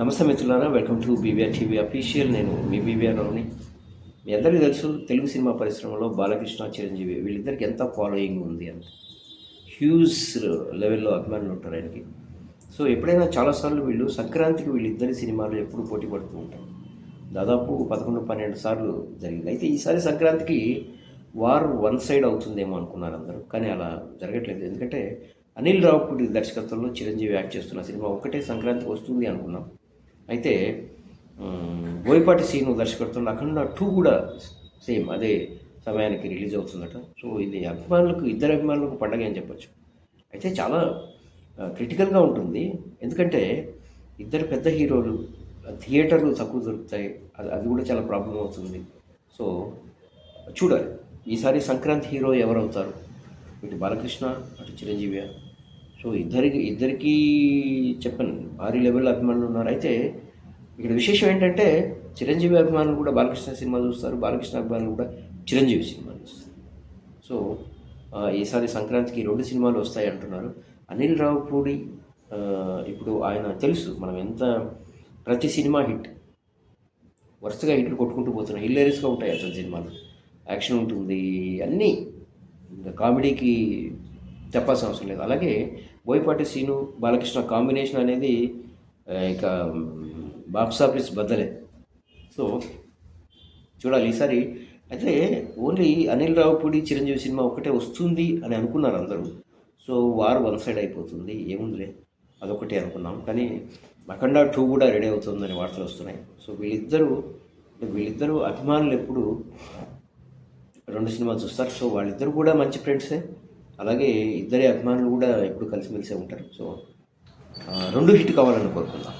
నమస్తే మిత్రులారా welcome to BVR TV official. నేను మీ బీవీఆర్ రావుని మీ అందరికీ తెలుసు తెలుగు సినిమా పరిశ్రమలో బాలకృష్ణ చిరంజీవి వీళ్ళిద్దరికి ఎంత ఫాలోయింగ్ ఉంది అంత హ్యూజ్ లెవెల్లో అభిమానులు ఉంటారు ఆయనకి. సో ఎప్పుడైనా చాలాసార్లు వీళ్ళు సంక్రాంతికి వీళ్ళిద్దరి సినిమాలు ఎప్పుడు పోటీ పడుతూ ఉంటారు దాదాపు పదకొండు పన్నెండు సార్లు జరిగింది. అయితే ఈసారి సంక్రాంతికి వార్ వన్ సైడ్ అవుతుందేమో అనుకున్నారు అందరూ కానీ అలా జరగట్లేదు. ఎందుకంటే అనిల్ రావుపూడి దర్శకత్వంలో చిరంజీవి యాక్ట్ చేస్తున్న సినిమా ఒకటే సంక్రాంతికి వస్తుంది అనుకున్నాం. అయితే బోయపాటి సీను దర్శకత్వంలో అఖండ టూ కూడా సేమ్ అదే సమయానికి రిలీజ్ అవుతుందట. సో ఇది అభిమానులకు ఇద్దరు అభిమానులకు పండగ అని చెప్పొచ్చు. అయితే చాలా క్రిటికల్గా ఉంటుంది. ఎందుకంటే ఇద్దరు పెద్ద హీరోలు థియేటర్లు తక్కువ దొరుకుతాయి. అది అది కూడా చాలా ప్రాబ్లం అవుతుంది. సో చూడాలి. ఈసారి సంక్రాంతి హీరో ఎవరవుతారు? ఇటు బాలకృష్ణ అటు చిరంజీవి సో ఇద్దరికి ఇద్దరికీ చెప్పను. భారీ లెవెల్ అభిమానులు ఉన్నారు. అయితే ఇక్కడ విశేషం ఏంటంటే చిరంజీవి అభిమానులు కూడా బాలకృష్ణ సినిమా చూస్తారు. బాలకృష్ణ అభిమానులు కూడా చిరంజీవి సినిమా చూస్తారు. సో ఈసారి సంక్రాంతికి రెండు సినిమాలు వస్తాయి అంటున్నారు. అనిల్ రావుపూడి ఇప్పుడు ఆయన తెలుసు. మనం ఎంత ప్రతి సినిమా హిట్. వరుసగా హిట్లు కొట్టుకుంటూ పోతున్నాం హిల్లేరియస్గా ఉంటాయి అతని సినిమాలు. యాక్షన్ ఉంటుంది అన్నీ. ఇంకా కామెడీకి చెప్పాల్సిన అవసరం లేదు. అలాగే బోయపాటి సీను బాలకృష్ణ కాంబినేషన్ అనేది ఇక బాక్స్ ఆఫీస్ బద్దలే సో చూడాలి ఈసారి. అయితే ఓన్లీ అనిల్ రావుపూడి చిరంజీవి సినిమా ఒకటే వస్తుంది అని అనుకున్నారు అందరూ. సో వార్ వన్ సైడ్ అయిపోతుంది. ఏముందిలే? అదొకటి అనుకున్నాం. కానీ అఖండ టూ కూడా రెడీ అవుతుందని వార్తలు వస్తున్నాయి. సో వీళ్ళిద్దరూ వీళ్ళిద్దరూ అభిమానులు ఎప్పుడు రెండు సినిమాలు చూస్తారు. సో వాళ్ళిద్దరు కూడా మంచి ఫ్రెండ్సే. అలాగే ఇద్దరి అభిమానులు కూడా ఎప్పుడు కలిసిమెలిసే ఉంటారు. సో రెండు హిట్ కావాలని కోరుకుందాం.